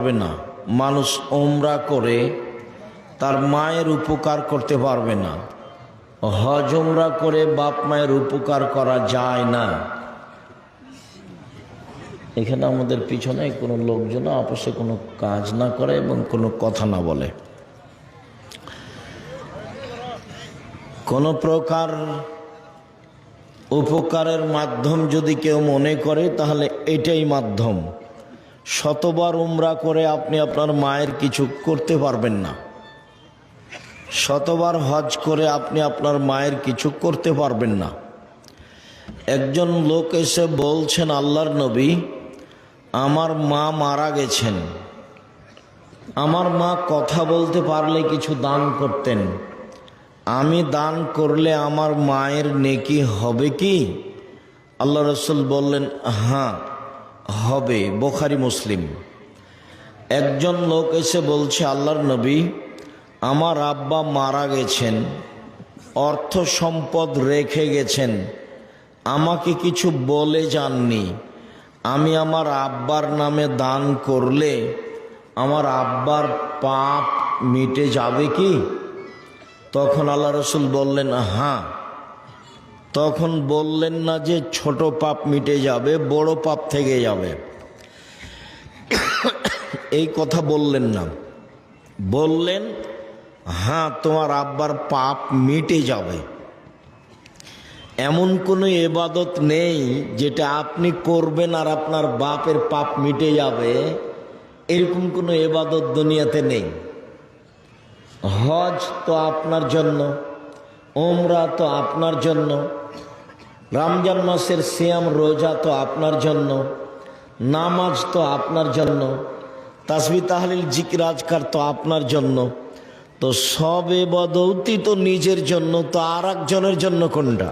পারবে না। মানুষ ওমরা করে তার মায়ের উপকার করতে পারবে না। হজ ওমরা করে বাপ মায়ের উপকার করা যায় না। এখানে আমাদের পিছনে কোনো লোকজন আপসে কোনো কাজ না করে এবং কোনো কথা না বলে। কোনো প্রকার উপকারের মাধ্যম যদি কেউ মনে করে, তাহলে এটাই মাধ্যম। শতবার উমরা করে আপনি আপনার মায়ের কিছু করতে পারবেন না। শতবার হজ করে আপনি আপনার মায়ের কিছু করতে পারবেন না। একজন লোক এসে বলছেন, আল্লাহর নবী, আমার মা মারা গেছেন। আমার মা কথা বলতে পারলে কিছু দান করতেন। আমি দান করলে আমার মায়ের নেকি হবে কি? আল্লাহ রসুল বললেন হ্যাঁ হবে বোখারি মুসলিম। একজন লোক এসে বলছে, আল্লাহর নবী, আমার আব্বা মারা গেছেন, অর্থ সম্পদ রেখে গেছেন, আমাকে কিছু বলে যাননি। আমি আমার আব্বার নামে দান করলে আমার আব্বার পাপ মিটে যাবে কি? তখন আল্লাহ রসুল বললেন হ্যাঁ। তখন বললেন না যে ছোট পাপ মিটে যাবে, বড় পাপ থেকে যাবে। এই কথা বললেন না। বললেন হ্যাঁ তোমার আব্বার পাপ মিটে যাবে। এমন কোনো এবাদত নেই যেটা আপনি করবেন আর আপনার বাপের পাপ মিটে যাবে। এরকম কোনো এবাদত দুনিয়াতে নেই। হজ তো আপনার জন্য ওমরা তো আপনার জন্য রমজান মাসের সিয়াম রোজা তো আপনার জন্য, নামাজ তো আপনার জন্য, তাসবি তাহলিল জিকিরাজকার তো আপনার জন্য। তো সব বদৌতি তো নিজের জন্য, তো আর একজনের জন্য কোনটা?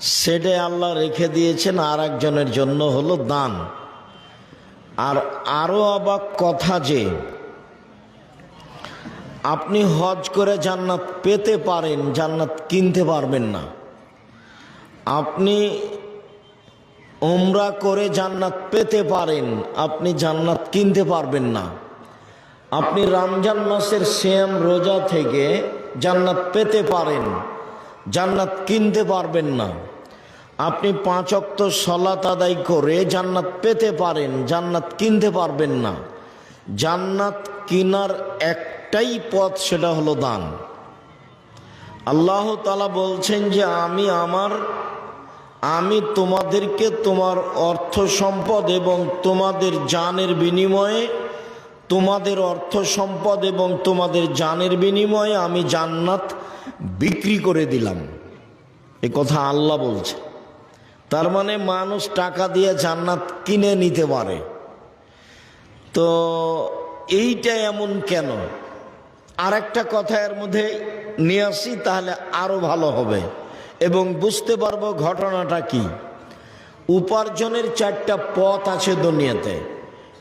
সেটাই আল্লাহ রেখে দিয়েছেন আর একজনের জন্য হলো দান। আর আরও অবাক কথা যে, আপনি হজ করে জান্নাত পেতে পারেন, জান্নাত কিনতে পারবেন না। আপনি ওমরা করে জান্নাত পেতে পারেন, আপনি জান্নাত কিনতে পারবেন না। আপনি রমজান মাসের শ্যাম রোজা থেকে জান্নাত পেতে পারেন, জান্নাত কিনতে পারবেন না। আপনি পাঁচ অক্ত সলাত আদায় করে জান্নাত পেতে পারেন, জান্নাত কিনতে পারবেন না। জান্নাত কিনার একটাই পথ সেটা হলো দান। আল্লাহ তালা বলছেন যে, আমি আমার আমি তোমাদেরকে তোমার অর্থ সম্পদ এবং তোমাদের জানের বিনিময়ে, তোমাদের অর্থ সম্পদ এবং তোমাদের জানের বিনিময়ে আমি জান্নাত বিক্রি করে দিলাম। এ কথা আল্লাহ বলছে। তার মানে মানুষ টাকা দিয়ে জান্নাত কিনে নিতে পারে। তো এইটা এমন কেন? আর একটা কথা এর মধ্যে নিয়ে আসি, তাহলে আরও ভালো হবে। এবং বুঝতে পারব ঘটনাটা কি। উপার্জনের চারটা পথ আছে দুনিয়াতে।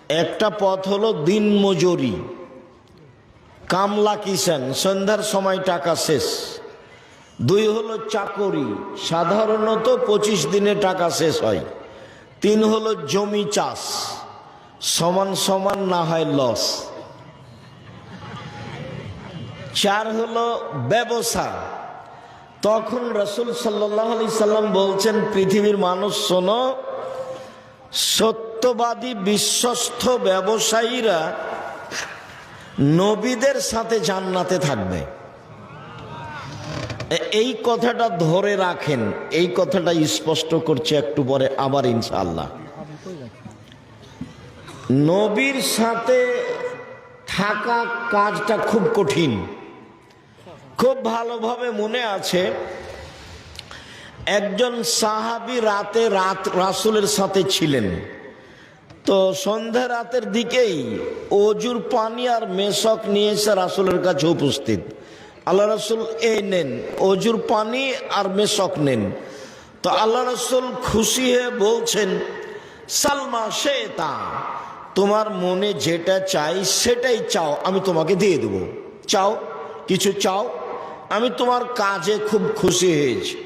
একটা পথ হলো দিন মজুরি। কামলা কিষান, সন্ধ্যার সময় টাকা শেষ। দুই হলো চাকরি, সাধারণত পঁচিশ দিনে টাকা শেষ হয়। তিন হলো জমি চাষ, সমান সমান না হয় লস। চার হলো ব্যবসা তখন রসুল সাল্লাহ আলি সাল্লাম বলছেন, পৃথিবীর মানুষ শোনো, সত্যবাদী বিশ্বস্ত ব্যবসায়ীরা নবীদের সাথে জান্নাতে থাকবে। এই কথাটা ধরে রাখেন, এই কথাটা স্পষ্ট করছে একটু পরে আবার ইনশাআল্লাহ। নবীর সাথে থাকা কাজটা খুব কঠিন। খুব ভালোভাবে মনে আছে, একজন সাহাবি রাতে রাত রাসুলের সাথে ছিলেন। তো সন্ধ্যা রাতের দিকেই অজুর পানি আর মেশক নিয়ে এসে রাসুলের কাছে উপস্থিত। আল্লাহ রসুল, এই নেন, অজুর পানি আর মেশক নেন। তো আল্লাহ রসুল খুশি হয়ে বলছেন, সালমা, সে তা, তোমার মনে যেটা চাই সেটাই চাও, আমি তোমাকে দিয়ে দেব। চাও, কিছু চাও? আমি তোমার কাজে খুব খুশি হয়েছি।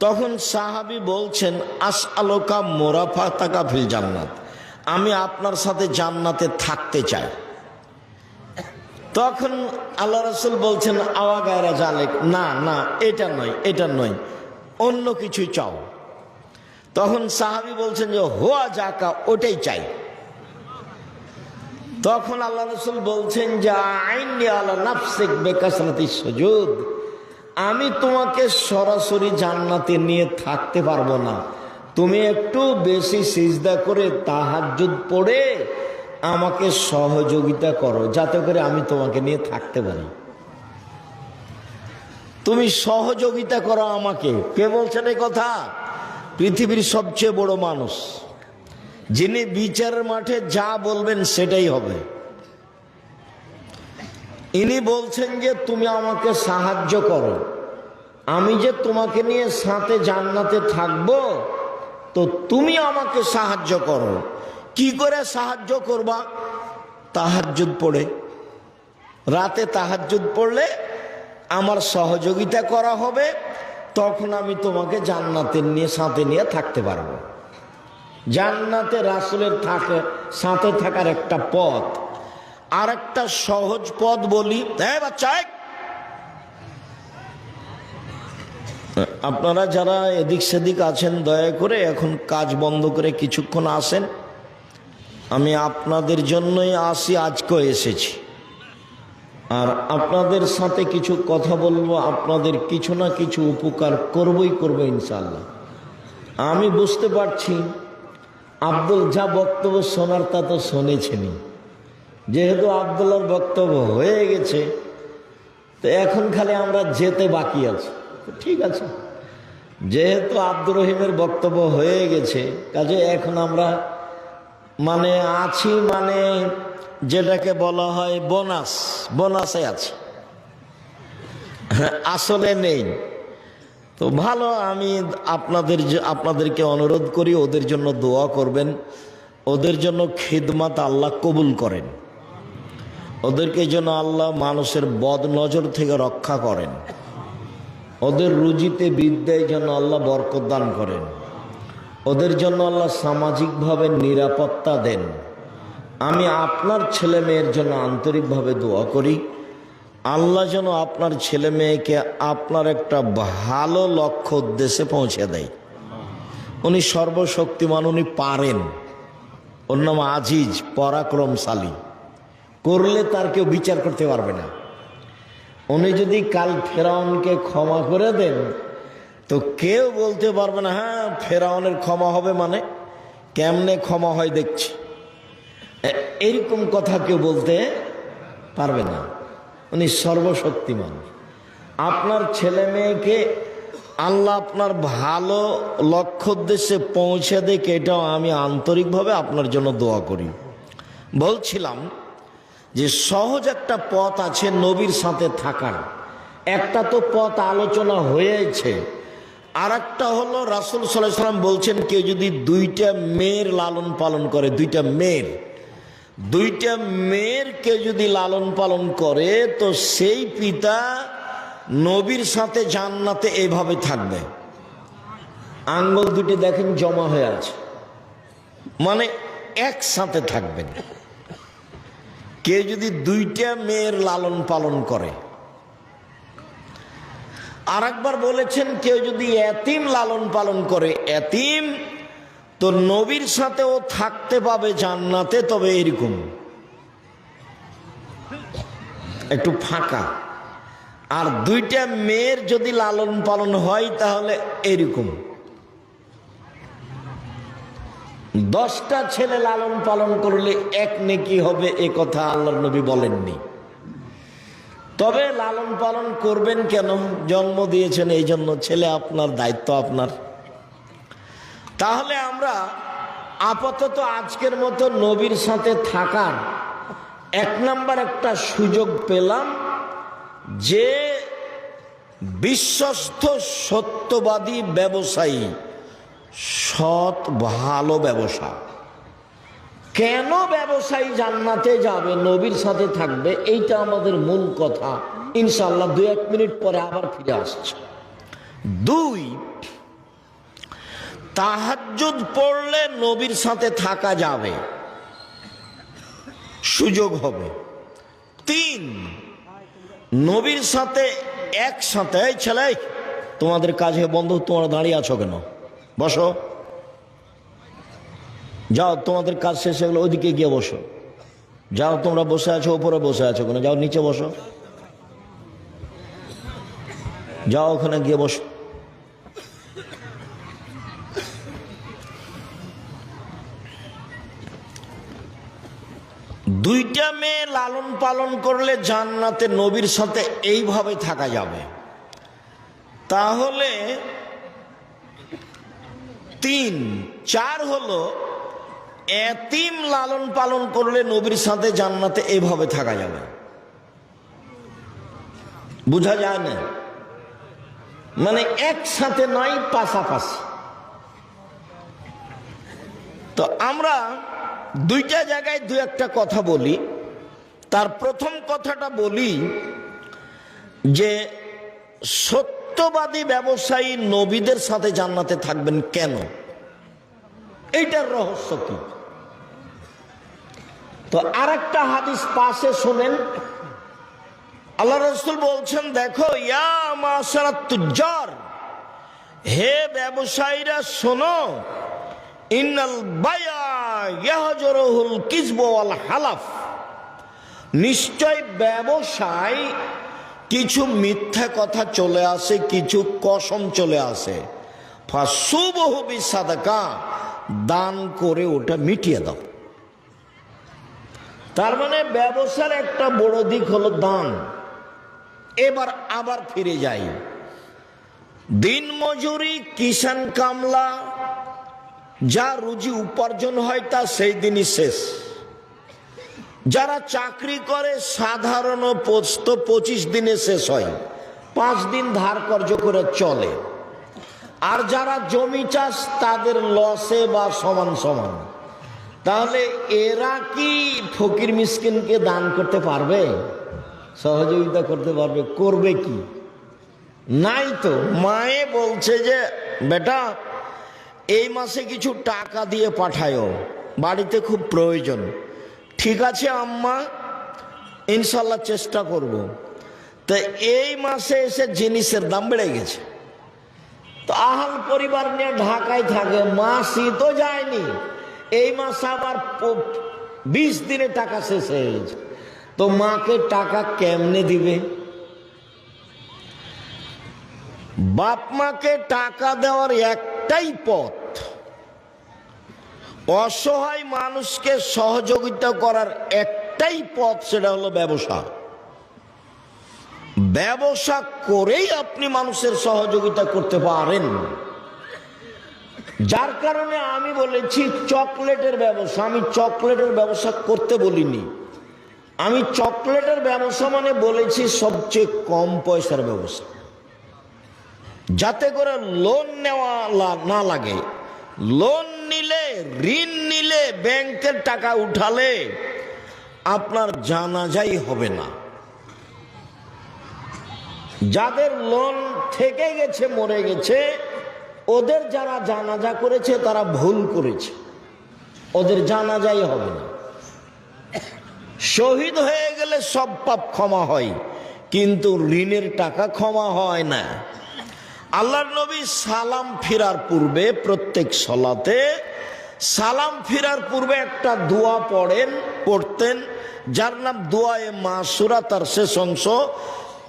তখন সাহাবি বলছেন আস আলোকা মোরাফা তাকা ফিল জান্নাত। আমি আপনার সাথে জান্নাতে থাকতে চাই। তখন আল্লাহ রসুল বলছেন, আওয়া গায়রা জালেক না না, এটা নয় এটা নয়, অন্য কিছু চাও। তখন সাহাবি বলছেন যে, হোয়া জাকা ওটাই চাই। তখন আল্লাহ রসুল বলছেন, যে আইনি আল্লাহ নাফসিক বেকাসরাতি সুজুদ, আমি তোমাকে সরাসরি জান্নাতে নিয়ে থাকতে পারব না। তুমি একটু বেশি সিজদা করে তাহাজ্জুদ পড়ে আমাকে সহযোগিতা করো, যাতে করে আমি তোমাকে নিয়ে থাকতে পারি। তুমি সহযোগিতা করো আমাকে। কে বলছেন এই কথা? পৃথিবীর সবচেয়ে বড় মানুষ। যিনি বিচারের মাঠে যা বলবেন সেটাই হবে। ইনি বলছেন যে, তুমি আমাকে সাহায্য করো। আমি যে তোমাকে নিয়ে সাথে জান্নাতে থাকব, তো তুমি আমাকে সাহায্য করো। কি করে সাহায্য করবা? তাহাজ্জুদ পড়ে। রাতে তাহাজ্জুদ পড়লে আমার সহযোগিতা করা হবে, তখন আমি তোমাকে জান্নাতের নিয়ে, সাথে নিয়ে থাকতে পারব। জান্নাতে রাসুলের থাকে, সাথে থাকার একটা পথ। আর একটা সহজ পথ বলি হ্যাঁ আপনারা যারা এদিক সেদিক আছেন, দয়া করে এখন কাজ বন্ধ করে কিছুক্ষণ আসেন। আমি আপনাদের জন্যই আসি আজকেও এসেছি। আর আপনাদের সাথে কিছু কথা বলব, আপনাদের কিছু না কিছু উপকার করবই করব ইনশাল্লাহ আমি বুঝতে পারছি আব্দুল যা বক্তব্য শোনার তা তো শুনেছেনি যেহেতু আবদুল্লার বক্তব্য হয়ে গেছে, তো এখন খালি আমরা যেতে বাকি আছি। ঠিক আছে। যেহেতু আব্দুর রহিমের বক্তব্য হয়ে গেছে, কাজে এখন আমরা মানে আছি মানে যেটাকে বলা হয় বোনাস, বোনাসে আছি। আসলে নেই। তো ভালো, আমি আপনাদের আপনাদেরকে অনুরোধ করি, ওদের জন্য দোয়া করবেন। ওদের জন্য খিদমাত আল্লাহ কবুল করেন। ওদেরকে যেন আল্লাহ মানুষের বদ নজর থেকে রক্ষা করেন। ওদের রুজিতে বিদ্যায় যেন আল্লাহ বরকত দান করেন। ওদের জন্য আল্লাহ সামাজিকভাবে নিরাপত্তা দেন। আমি আপনার ছেলে মেয়ের জন্য আন্তরিকভাবে দোয়া করি। আল্লাহ যেন আপনার ছেলে মেয়েকে আপনার একটা ভালো লক্ষ্য উদ্দেশ্যে পৌঁছে দেয়। উনি সর্বশক্তিমান, উনি পারেন। ওর নাম আজিজ, পরাক্রমশালী। করলে তার কেউ বিচার করতে পারবে না। উনি যদি কাল ফেরাউনকে ক্ষমা করে দেন, তো কেউ বলতে পারবে না হ্যাঁ ফেরাউনের ক্ষমা হবে মানে? কেমনে ক্ষমা হয় দেখছি। এরকম কথা কেউ বলতে পারবে না। উনি সর্বশক্তিমান। আপনার ছেলে মেয়েকে আল্লাহ আপনার ভালো লক্ষ্য উদ্দেশ্যে পৌঁছে দেখ এটাও আমি আন্তরিকভাবে আপনার জন্য দোয়া করি। বলছিলাম যে সহজ একটা পথ আছে নবীর সাথে থাকার। একটা তো পথ আলোচনা হয়েছে আর একটা হলো রাসুল সাল্লাহ সাল্লাম বলছেন, কেউ যদি দুইটা মেয়ের লালন পালন করে, দুইটা মেয়ের দুইটা মেয়ের কেউ যদি লালন পালন করে, তো সেই পিতা নবীর সাথে জান্নাতে এভাবে থাকবে। আঙ্গল দুটি দেখেন জমা হয়ে আছে। মানে একসাথে থাকবেন। কেউ যদি দুইটা মেয়ের লালন পালন করে। আর একবার বলেছেন, কেউ যদি এতিম লালন পালন করে, এতিম তো নবীর সাথেও থাকতে পাবে জান্নাতে, তবে এরকম। একটু ফাঁকা। আর দুইটা মেয়ের যদি লালন পালন হয়, তাহলে এরকম। দশটা ছেলে লালন পালন করলে এক নেকি হবে, এ কথা আল্লাহ নবী বলেননি। তবে লালন পালন করবেন কেন? জন্ম দিয়েছেন, এই জন্য ছেলে আপনার, দায়িত্ব আপনার। তাহলে আমরা আপাতত আজকের মতো নবীর সাথে থাকার এক নাম্বার একটা সুযোগ পেলাম যে বিশ্বস্ত সত্যবাদী ব্যবসায়ী সৎ, ভালো ব্যবসা। কেন ব্যবসায়ী জান্নাতে যাবে, নবীর সাথে থাকবে, এইটা আমাদের মূল কথা। ইনশাল্লাহ দু এক মিনিট পরে আবার ফিরে আসছে। দুই তাহাজ্জুদ পড়লে নবীর সাথে থাকা যাবে। সুযোগ হবে। তিন, নবীর সাথে একসাথে, এই ছেলে তোমাদের কাজে বন্ধু, তোমরা দাঁড়িয়ে আছো কেন? বসো। যাও, তোমাদের কাজ শেষ হয়ে গেলো ওইদিকে গিয়ে বসো। যাও, তোমরা বসে আছো ওপরে বসে আছো কেন? যাও, নিচে বসো। যাও, ওখানে গিয়ে বসো। দুইটা মেয়ে লালন পালন করলে জান্নাতে নবীর সাথে এইভাবে থাকা যাবে। তাহলে তিন, চার হলো এতিম লালন পালন করলে নবীর সাথে জান্নাতে এইভাবে থাকা যাবে। বোঝা যায় না? মানে একসাথে নয়, পাশাপাশি। তো আমরা দুইটা জায়গায় দু একটা কথা বলি। তার প্রথম কথাটা বলি যে, সত্যবাদী ব্যবসায়ী নবীদের সাথে জান্নাতে থাকবেন কেন? এইটার রহস্য কি? তো আর একটা হাদিস পাশে শোনেন। আল্লাহ রসুল বলছেন, দেখো, ইয়া মাসারাত তুজ্জার হে ব্যবসায়ীরা, শোনো, ইন্নাল বায়া হালাফ। নিশ্চয় ব্যবসায় কিছু মিথ্যা কথা চলে আসে, কিছু কসম চলে আসে। সাদাকা দান করে ওটা মিটিয়ে দাও। তার মানে ব্যবসার একটা বড় দিক হলো দান। এবার আবার ফিরে যাই। দিন মজুরি কিষান কামলা যা রুজি উপার্জন হয় তা সেই দিনই শেষ। যারা চাকরি করে সাধারণ পোস্ত পঁচিশ দিনে শেষ হয়। পাঁচ দিন ধার কর্য করে চলে। আর যারা জমি চাষ, তাদের লসে বা সমান সমান। তাহলে এরা কি ফকির মিসকিনকে দান করতে পারবে? সহযোগিতা করতে পারবে, করবে কি? নাই তো। মায়ে বলছে যে, বেটা এই মাসে কিছু টাকা দিয়ে পাঠায়ও। বাড়িতে খুব প্রয়োজন। ঠিক আছে আম্মা ইনশাল্লাহ চেষ্টা করব। তো এই মাসে এসে জিনিসের দাম বেড়ে গেছে। তো আহাল পরিবার নিয়ে ঢাকায় থাকে, মাসই তো যায়নি। এই মাসে আবার বিশ দিনে টাকা শেষ হয়ে গেছে। তো মাকে টাকা কেমনে দিবে? বাপ মাকে টাকা দেওয়ার একটাই পথ। অসহায় মানুষকে সহযোগিতা করার একটাই পথ, সেটা হলো ব্যবসা। ব্যবসা করেই আপনি মানুষের সহযোগিতা করতে পারেন। যার কারণে আমি বলেছি, চকলেটের ব্যবসা। আমি চকলেটের ব্যবসা করতে বলিনি। আমি চকলেটের ব্যবসা মানে বলেছি, সবচেয়ে কম পয়সার ব্যবসা। যাতে করে লোন নেওয়া না লাগে। লোন নিলে, ঋণ নিলে ব্যাংকের টাকা উঠালে আপনার জানাজাই হবে না। যাদের লোন থেকে গেছে, মরে গেছে, ওদের যারা জানাজা করেছে, তারা ভুল করেছে। ওদের জানাজাই হবে না। শহীদ হয়ে গেলে সব পাপ ক্ষমা হয়, কিন্তু ঋণের টাকা ক্ষমা হয় না। আল্লাহর নবী সালাম ফিরার পূর্বে প্রত্যেক সলাতে সালাম ফিরার পূর্বে একটা দোয়া পড়েন, পড়তেন, যার নাম দোয়ায়ে মাসুরা, তার শেষ অংশ,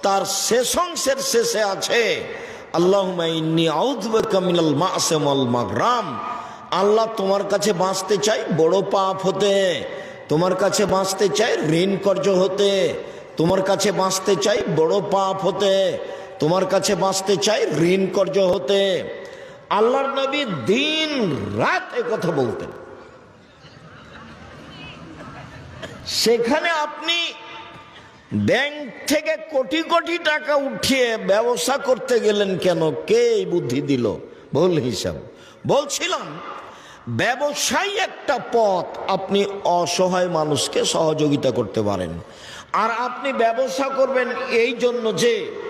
তার শেষ অংশের শেষে আছে আল্লাহ তোমার কাছে বাঁচতে চাই, বড় পাপ হতে। তোমার কাছে বাঁচতে চাই, ঋণ কর্য হতে। তোমার কাছে বাঁচতে চাই, বড় পাপ হতে। তোমার কাছে বাঁচতে চাই, ঋণ কর্য হতে। আল্লাহর নবী দিন রাত কথা বলতেন। সেখানে আপনি ব্যাংক থেকে কোটি কোটি টাকা উঠিয়ে ব্যবসা করতে গেলেন কেন? কে এই বুদ্ধি দিল? ভুল হিসাব। বলছিলাম, ব্যবসায়ী একটা পথ আপনি অসহায় মানুষকে সহযোগিতা করতে পারেন। আর আপনি ব্যবসা করবেন এই জন্য যে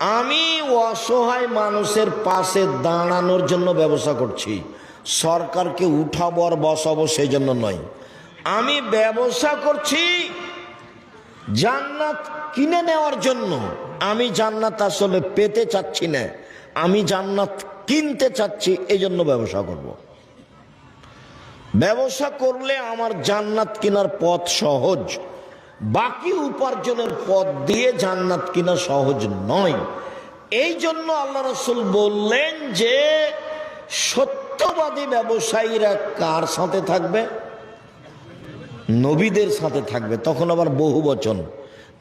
আমি অসহায় মানুষের পাশে দাঁড়ানোর জন্য ব্যবসা করছি। সরকারকে উঠাবো আর বসাবো সেই জন্য নয়। আমি ব্যবসা করছি জান্নাত কিনে নেওয়ার জন্য। আমি জান্নাত আসলে পেতে চাচ্ছি না। আমি জান্নাত কিনতে চাচ্ছি এই জন্য ব্যবসা করব। ব্যবসা করলে আমার জান্নাত কেনার পথ সহজ। বাকি উপার্জনের পথ দিয়ে জান্নাত কিনা সহজ নয়। এই জন্য আল্লাহ রসুল বললেন যে, সত্যবাদী ব্যবসায়ীরা কার সাথে থাকবে? নবীদের সাথে থাকবে। তখন আবার বহু বচন।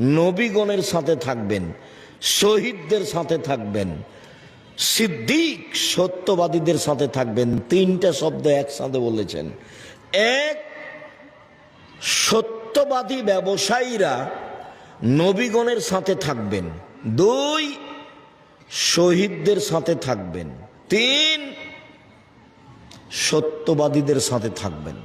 নবীগণের সাথে থাকবেন, শহীদদের সাথে থাকবেন, সিদ্দিক সত্যবাদীদের সাথে থাকবেন। তিনটা শব্দ একসাথে বলেছেন। এক সত্যবাদী ব্যবসায়ীরা নবীগণের সাথে থাকবেন। দুই শহীদদের সাথে থাকবেন। তিন সত্যবাদীদের সাথে থাকবেন।